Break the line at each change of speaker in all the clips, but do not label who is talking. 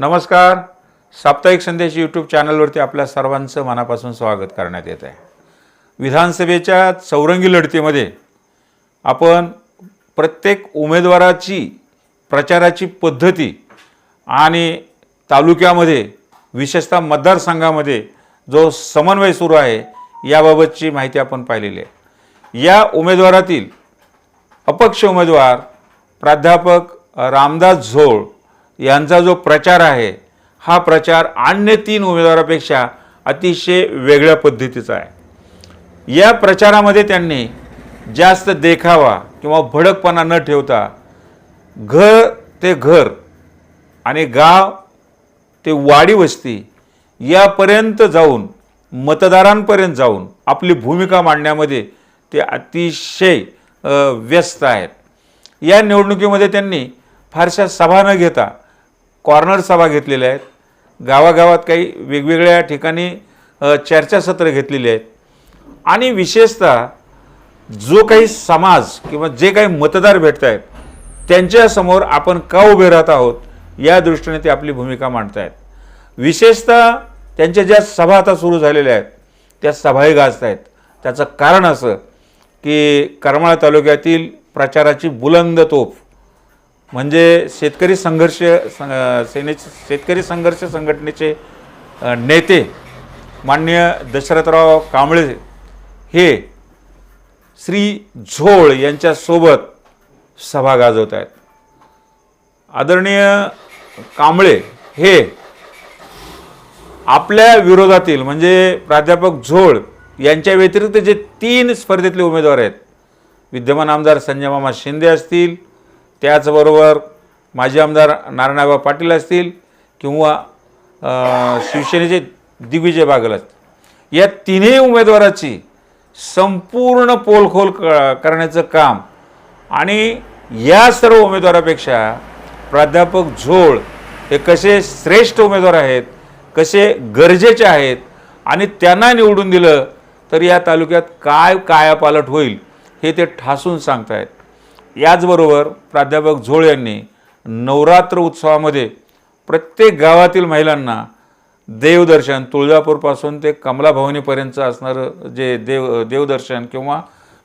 नमस्कार. साप्ताहिक संदेश यूट्यूब चॅनलवरती आपल्या सर्वांचं मनापासून स्वागत करण्यात येत आहे. विधानसभेच्या चौरंगी लढतीमध्ये आपण प्रत्येक उमेदवाराची प्रचाराची पद्धती आणि तालुक्यामध्ये विशेषतः मतदारसंघामध्ये जो समन्वय सुरू आहे याबाबतची माहिती आपण पाहिलेली आहे. या उमेदवारातील अपक्ष उमेदवार प्राध्यापक रामदास झोळ यांचा जो प्रचार आहे हा प्रचार अन्य तीन उमेदवारापेक्षा अतिशय वेगळ्या पद्धतीचा आहे. या प्रचारामध्ये त्यांनी जास्त देखावा किंवा भडकपणा न ठेवता घर ते घर आणि गाव ते वाडी वस्ती यापर्यंत जाऊन मतदारांपर्यंत जाऊन आपली भूमिका मांडण्यामध्ये ते अतिशय व्यस्त आहेत. या निवडणुकीमध्ये त्यांनी फारशा सभा न घेता कॉर्नर सभा घेतलेल्या आहेत. गावागावात काही वेगवेगळ्या ठिकाणी चर्चासत्र घेतलेली आहेत. आणि विशेषतः जो काही समाज किंवा जे काही मतदार भेटत आहेत त्यांच्यासमोर आपण का उभे राहत आहोत या दृष्टीने ते आपली भूमिका मांडत आहेत विशेषतः त्यांच्या ज्या सभा आता सुरू झालेल्या आहेत त्या सभाही गाजत आहेत त्याचं कारण असं की करमाळा तालुक्यातील प्रचाराची बुलंद तोफ म्हणजे शेतकरी संघर्ष सं- सेनेचे शेतकरी संघर्ष संघटनेचे नेते माननीय दशरथराव कांबळे हे श्री झोळ यांच्यासोबत सभा गाजवत आहेत आदरणीय कांबळे हे आपल्या विरोधातील म्हणजे प्राध्यापक झोळ यांच्या व्यतिरिक्त जे तीन स्पर्धेतले उमेदवार आहेत विद्यमान आमदार संजय मामा शिंदे असतील त्याचबरोबर माजी आमदार नारायणबा पाटील असतील किंवा शिवसेनेचे दिग्विजय बागल असतील. या तिन्ही उमेदवाराची संपूर्ण पोलखोल क करण्याचं काम आणि या सर्व उमेदवारापेक्षा प्राध्यापक झोळ हे कसे श्रेष्ठ उमेदवार आहेत कसे गरजेचे आहेत आणि त्यांना निवडून दिलं तर या तालुक्यात काय कायापालट होईल हे ते ठासून सांगतायत. याचबरोबर प्राध्यापक झोळ यांनी नवरात्र उत्सवामध्ये प्रत्येक गावातील महिलांना देवदर्शन तुळजापूरपासून ते कमलाभवनीपर्यंत असणारं जे देव देवदर्शन किंवा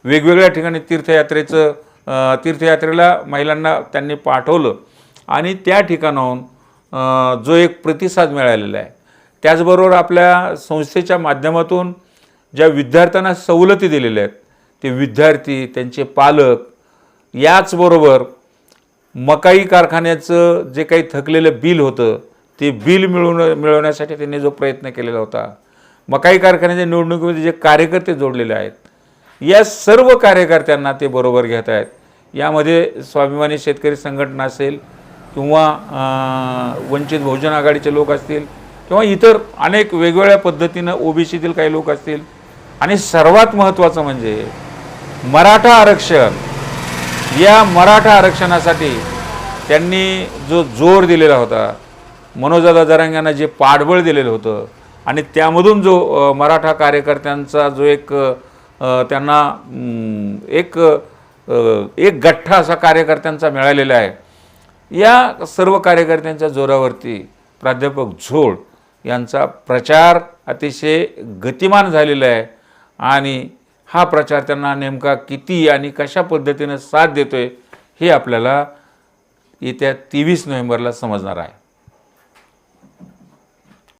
वेगवेगळ्या ठिकाणी तीर्थयात्रेचं तीर्थयात्रेला महिलांना त्यांनी पाठवलं. आणि त्या ठिकाणाहून जो एक प्रतिसाद मिळालेला आहे. त्याचबरोबर आपल्या संस्थेच्या माध्यमातून ज्या विद्यार्थ्यांना सवलती दिलेल्या आहेत ते विद्यार्थी त्यांचे पालक याचबरोबर मकाई कारखान्याचं जे काही थकलेलं बिल होतं ते बिल मिळवून मिळवण्यासाठी त्यांनी जो प्रयत्न केलेला होता. मकाई कारखान्याच्या निवडणुकीमध्ये जे कार्यकर्ते जोडलेले आहेत या सर्व कार्यकर्त्यांना ते बरोबर घेत आहेत. यामध्ये स्वाभिमानी शेतकरी संघटना असेल किंवा वंचित बहुजन आघाडीचे लोक असतील किंवा इतर अनेक वेगवेगळ्या पद्धतीनं ओबीसीतील काही लोक असतील. आणि सर्वात महत्त्वाचं म्हणजे मराठा आरक्षण या मराठा आरक्षणासाठी त्यांनी जो जोर दिलेला होता मनोजदादा जरांगांना जे पाठबळ दिलेलं होतं आणि त्यामधून जो मराठा कार्यकर्त्यांचा जो एक त्यांना एक एक गठ्ठा असा कार्यकर्त्यांचा मिळालेला आहे या सर्व कार्यकर्त्यांच्या जोरावरती प्राध्यापक झोळ यांचा प्रचार अतिशय गतिमान झालेला आहे आणि हा प्रचार त्यांना नेमका किती आणि कशा पद्धतीनं साथ देतोय हे आपल्याला येत्या तेवीस नोव्हेंबरला समजणार आहे.